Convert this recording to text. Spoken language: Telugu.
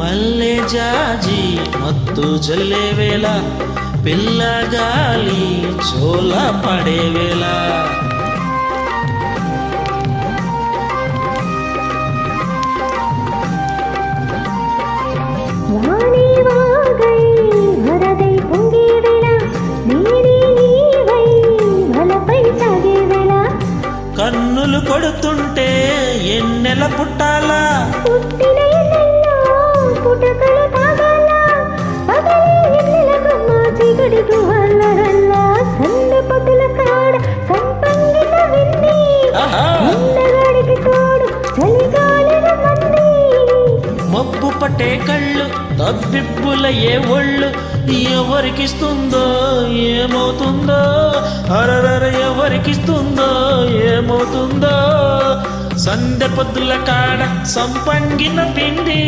మల్లె జాజి మత్తు చల్లే వేళ పిల్ల గాలి చోల పడే వేళ. కన్నులు కొడుతుంటే ఎన్నెల పుట్టాలా? పుట్టిన మబ్బు పట్టే కళ్ళు తబ్బిబ్బుల ఏ ఒళ్ళు ఎవరికిస్తుందో ఏమవుతుందో? అరరర ఎవరికిస్తుందో ఏమవుతుందో? సందె పొద్దుల కాడ సంపంగిన పిండి.